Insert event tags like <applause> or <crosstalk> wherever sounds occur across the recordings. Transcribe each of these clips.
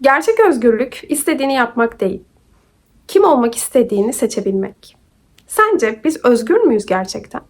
Gerçek özgürlük istediğini yapmak değil. Kim olmak istediğini seçebilmek. Sence biz özgür müyüz gerçekten?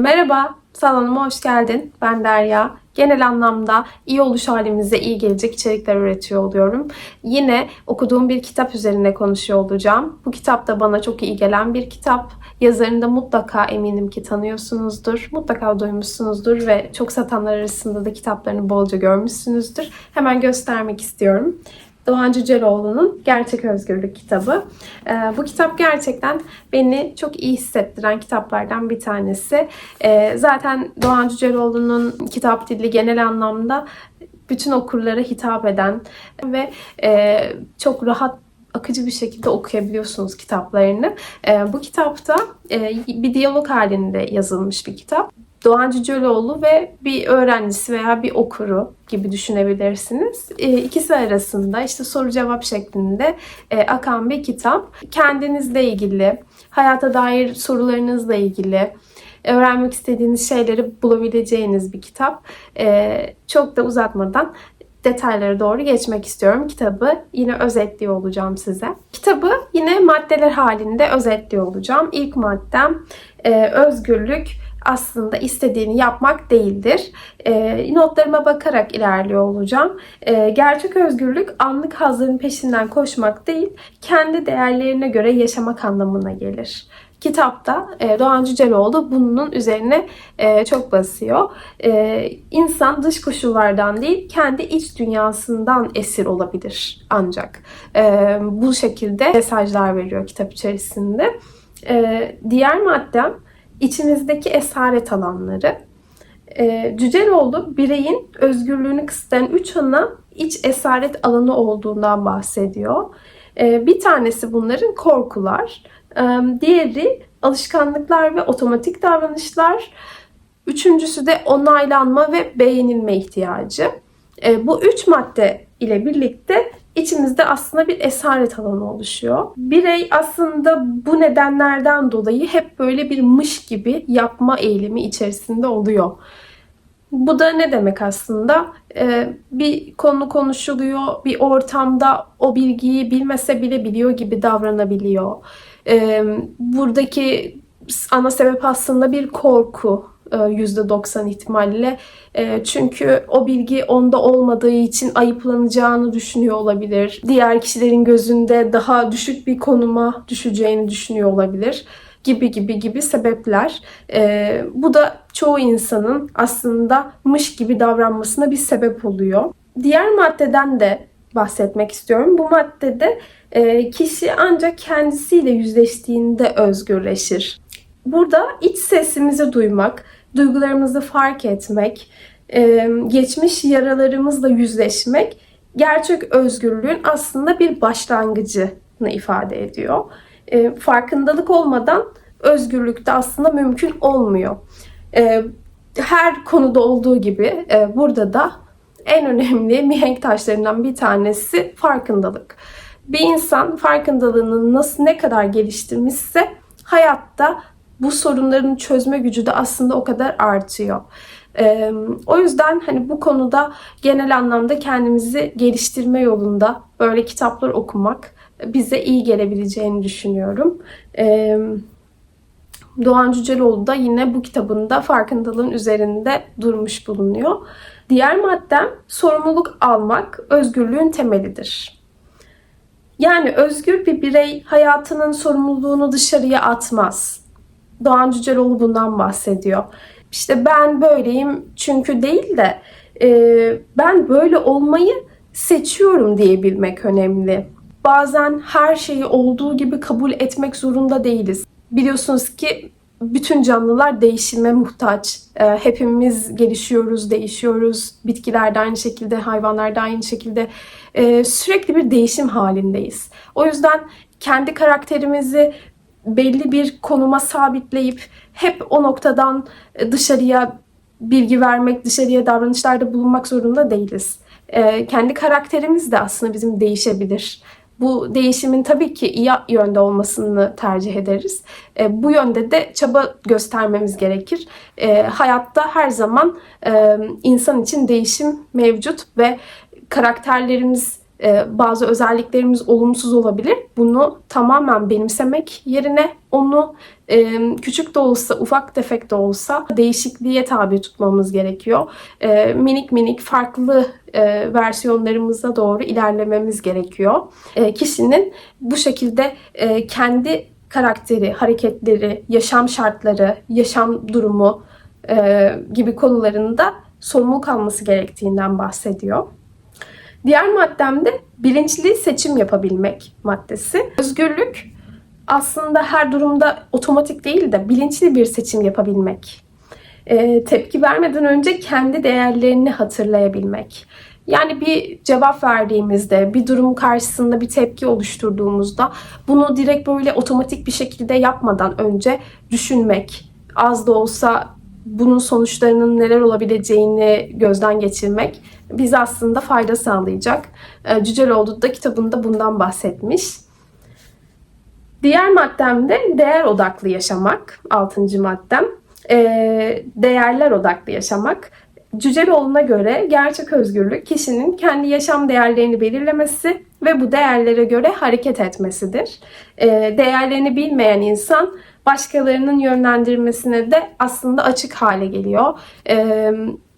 Merhaba, salonuma hoş geldin. Ben Derya. Genel anlamda iyi oluş halimize iyi gelecek içerikler üretiyor oluyorum. Yine okuduğum bir kitap üzerine konuşuyor olacağım. Bu kitap da bana çok iyi gelen bir kitap. Yazarını da mutlaka eminim ki tanıyorsunuzdur. Mutlaka duymuşsunuzdur ve çok satanlar arasında da kitaplarını bolca görmüşsünüzdür. Hemen göstermek istiyorum. Doğan Cüceloğlu'nun Gerçek Özgürlük kitabı. Ee, bu kitap gerçekten beni çok iyi hissettiren kitaplardan bir tanesi. Ee, zaten Doğan Cüceloğlu'nun kitap dili genel anlamda bütün okurlara hitap eden ve e, çok rahat akıcı bir şekilde okuyabiliyorsunuz kitaplarını. Ee, bu kitapta e, bir diyalog halinde yazılmış bir kitap. Doğan Cüceloğlu ve bir öğrencisi veya bir okuru gibi düşünebilirsiniz. E, ikisi arasında işte soru cevap şeklinde e, akan bir kitap. Kendinizle ilgili, hayata dair sorularınızla ilgili, öğrenmek istediğiniz şeyleri bulabileceğiniz bir kitap. E, çok da uzatmadan detaylara doğru geçmek istiyorum. Kitabı yine özetliyor olacağım size. Kitabı yine maddeler halinde özetliyor olacağım. İlk maddem özgürlük aslında istediğini yapmak değildir. E, notlarıma bakarak ilerliyor olacağım. E, gerçek özgürlük anlık hazların peşinden koşmak değil, kendi değerlerine göre yaşamak anlamına gelir. Kitapta e, Doğan Cüceloğlu bunun üzerine e, çok basıyor. E, insan dış koşullardan değil, kendi iç dünyasından esir olabilir ancak. Bu şekilde mesajlar veriyor kitap içerisinde. Diğer maddem içimizdeki esaret alanları. E, Cüceloğlu bireyin özgürlüğünü kısıtlayan üç ana iç esaret alanı olduğundan bahsediyor. E, bir tanesi bunların korkular, e, diğeri alışkanlıklar ve otomatik davranışlar, üçüncüsü de onaylanma ve beğenilme ihtiyacı. E, bu üç madde ile birlikte içimizde aslında bir esaret alanı oluşuyor. Birey aslında bu nedenlerden dolayı hep böyle bir mış gibi yapma eğilimi içerisinde oluyor. Bu da ne demek aslında? Ee, bir konu konuşuluyor, bir ortamda o bilgiyi bilmese bile biliyor gibi davranabiliyor. Ee, buradaki ana sebep aslında bir korku, %90 ihtimalle. E, çünkü o bilgi onda olmadığı için ayıplanacağını düşünüyor olabilir. Diğer kişilerin gözünde daha düşük bir konuma düşeceğini düşünüyor olabilir gibi gibi gibi sebepler. E, bu da çoğu insanın aslında mış gibi davranmasına bir sebep oluyor. Diğer maddeden de bahsetmek istiyorum. Bu maddede e, kişi ancak kendisiyle yüzleştiğinde özgürleşir. Burada iç sesimizi duymak, duygularımızı fark etmek, e, geçmiş yaralarımızla yüzleşmek gerçek özgürlüğün aslında bir başlangıcını ifade ediyor. E, farkındalık olmadan özgürlük de aslında mümkün olmuyor. E, her konuda olduğu gibi burada da en önemli <laughs> mihenk taşlarından bir tanesi farkındalık. Bir insan farkındalığını nasıl ne kadar geliştirmişse hayatta bu sorunların çözme gücü de aslında o kadar artıyor. Ee, o yüzden hani bu konuda genel anlamda kendimizi geliştirme yolunda böyle kitaplar okumak bize iyi gelebileceğini düşünüyorum. Ee, Doğan Cüceloğlu da yine bu kitabında farkındalığın üzerinde durmuş bulunuyor. Diğer maddem sorumluluk almak özgürlüğün temelidir. Yani özgür bir birey hayatının sorumluluğunu dışarıya atmaz Doğan Cüceloğlu bundan bahsediyor. İşte ben böyleyim çünkü değil de e, ben böyle olmayı seçiyorum diyebilmek önemli. Bazen her şeyi olduğu gibi kabul etmek zorunda değiliz. Biliyorsunuz ki bütün canlılar değişime muhtaç. E, hepimiz gelişiyoruz, değişiyoruz. Bitkiler de aynı şekilde, hayvanlar da aynı şekilde. E, sürekli bir değişim halindeyiz. O yüzden kendi karakterimizi belli bir konuma sabitleyip hep o noktadan e, dışarıya bilgi vermek, dışarıya davranışlarda bulunmak zorunda değiliz. Ee, kendi karakterimiz de aslında bizim değişebilir. Bu değişimin tabii ki iyi yönde olmasını tercih ederiz. E, bu yönde de çaba göstermemiz gerekir. E, hayatta her zaman e, insan için değişim mevcut ve karakterlerimiz bazı özelliklerimiz olumsuz olabilir. Bunu tamamen benimsemek yerine onu e, küçük de olsa, ufak tefek de olsa değişikliğe tabi tutmamız gerekiyor. E, minik minik farklı versiyonlarımıza doğru ilerlememiz gerekiyor. Kişinin bu şekilde kendi karakteri, hareketleri, yaşam şartları, yaşam durumu gibi konularında sorumluluk alması gerektiğinden bahsediyor. Diğer maddem de bilinçli seçim yapabilmek maddesi. Özgürlük aslında her durumda otomatik değil de bilinçli bir seçim yapabilmek. E, tepki vermeden önce kendi değerlerini hatırlayabilmek. Yani bir cevap verdiğimizde, bir durum karşısında bir tepki oluşturduğumuzda bunu direkt böyle otomatik bir şekilde yapmadan önce düşünmek, az da olsa bunun sonuçlarının neler olabileceğini gözden geçirmek bize aslında fayda sağlayacak. Ee, Cüceloğlu da kitabında bundan bahsetmiş. Diğer maddem de değer odaklı yaşamak. Altıncı maddem. Ee, değerler odaklı yaşamak. Cüceloğlu'na göre gerçek özgürlük kişinin kendi yaşam değerlerini belirlemesi ve bu değerlere göre hareket etmesidir. Ee, değerlerini bilmeyen insan başkalarının yönlendirmesine de aslında açık hale geliyor.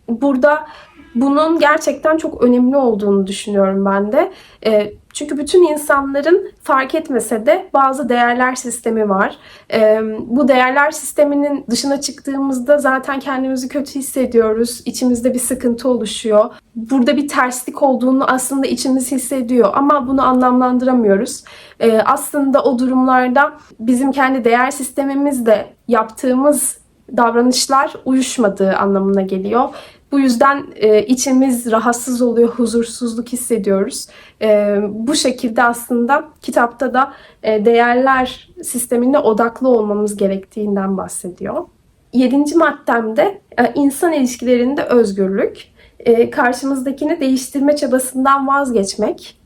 Burada bunun gerçekten çok önemli olduğunu düşünüyorum ben de. E, çünkü bütün insanların fark etmese de bazı değerler sistemi var. E, bu değerler sisteminin dışına çıktığımızda zaten kendimizi kötü hissediyoruz. İçimizde bir sıkıntı oluşuyor. Burada bir terslik olduğunu aslında içimiz hissediyor ama bunu anlamlandıramıyoruz. E, aslında o durumlarda bizim kendi değer sistemimizde yaptığımız davranışlar uyuşmadığı anlamına geliyor. Bu yüzden e, içimiz rahatsız oluyor, huzursuzluk hissediyoruz. E, bu şekilde aslında kitapta da e, değerler sistemine odaklı olmamız gerektiğinden bahsediyor. Yedinci maddemde e, insan ilişkilerinde özgürlük, e, karşımızdakini değiştirme çabasından vazgeçmek,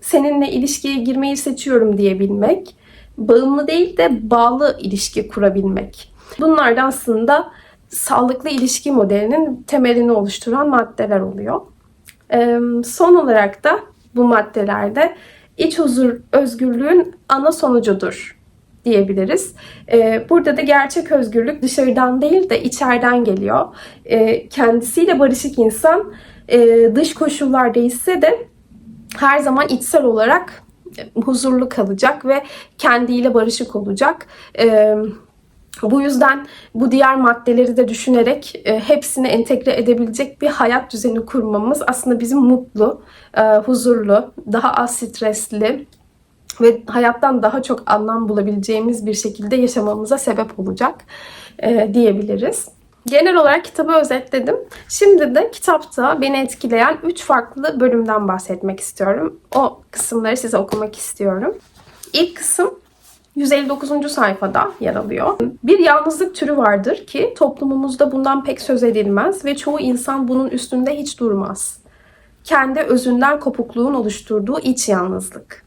seninle ilişkiye girmeyi seçiyorum diyebilmek, bağımlı değil de bağlı ilişki kurabilmek. Bunlar da aslında sağlıklı ilişki modelinin temelini oluşturan maddeler oluyor. Son olarak da bu maddelerde iç huzur özgürlüğün ana sonucudur diyebiliriz. Burada da gerçek özgürlük dışarıdan değil de içeriden geliyor. Kendisiyle barışık insan dış koşullar değişse de her zaman içsel olarak huzurlu kalacak ve kendiyle barışık olacak. Bu yüzden bu diğer maddeleri de düşünerek e, hepsini entegre edebilecek bir hayat düzeni kurmamız aslında bizim mutlu, e, huzurlu, daha az stresli ve hayattan daha çok anlam bulabileceğimiz bir şekilde yaşamamıza sebep olacak e, diyebiliriz. Genel olarak kitabı özetledim. Şimdi de kitapta beni etkileyen 3 farklı bölümden bahsetmek istiyorum. O kısımları size okumak istiyorum. İlk kısım 159. sayfada yer alıyor. Bir yalnızlık türü vardır ki toplumumuzda bundan pek söz edilmez ve çoğu insan bunun üstünde hiç durmaz. Kendi özünden kopukluğun oluşturduğu iç yalnızlık.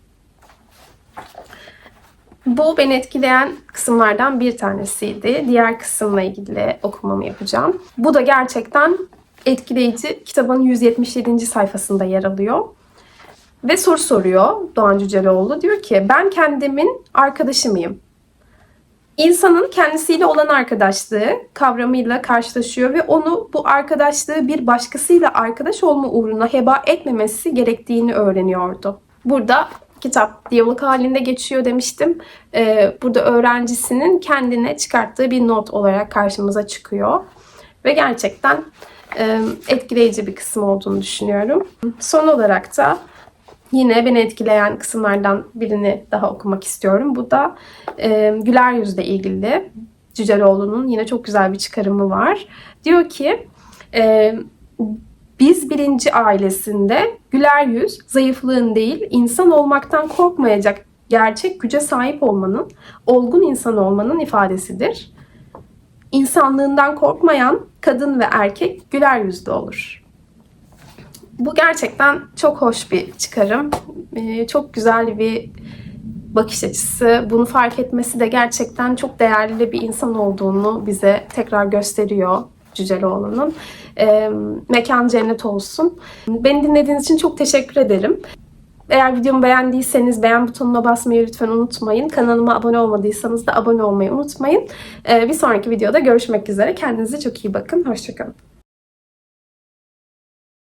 Bu beni etkileyen kısımlardan bir tanesiydi. Diğer kısımla ilgili okumamı yapacağım. Bu da gerçekten etkileyici. Kitabın 177. sayfasında yer alıyor. Ve soru soruyor Doğan Cüceloğlu. Diyor ki ben kendimin arkadaşı mıyım? İnsanın kendisiyle olan arkadaşlığı kavramıyla karşılaşıyor ve onu bu arkadaşlığı bir başkasıyla arkadaş olma uğruna heba etmemesi gerektiğini öğreniyordu. Burada kitap diyalog halinde geçiyor demiştim. Ee, burada öğrencisinin kendine çıkarttığı bir not olarak karşımıza çıkıyor. Ve gerçekten e, etkileyici bir kısım olduğunu düşünüyorum. Son olarak da Yine beni etkileyen kısımlardan birini daha okumak istiyorum. Bu da e, güler yüzle ilgili. Cüceloğlu'nun yine çok güzel bir çıkarımı var. Diyor ki e, biz birinci ailesinde güler yüz zayıflığın değil insan olmaktan korkmayacak gerçek güce sahip olmanın, olgun insan olmanın ifadesidir. İnsanlığından korkmayan kadın ve erkek güler yüzlü olur. Bu gerçekten çok hoş bir çıkarım. Ee, çok güzel bir bakış açısı. Bunu fark etmesi de gerçekten çok değerli bir insan olduğunu bize tekrar gösteriyor Cüceloğlu'nun. Ee, mekan cennet olsun. Beni dinlediğiniz için çok teşekkür ederim. Eğer videomu beğendiyseniz beğen butonuna basmayı lütfen unutmayın. Kanalıma abone olmadıysanız da abone olmayı unutmayın. Ee, bir sonraki videoda görüşmek üzere. Kendinize çok iyi bakın. Hoşçakalın.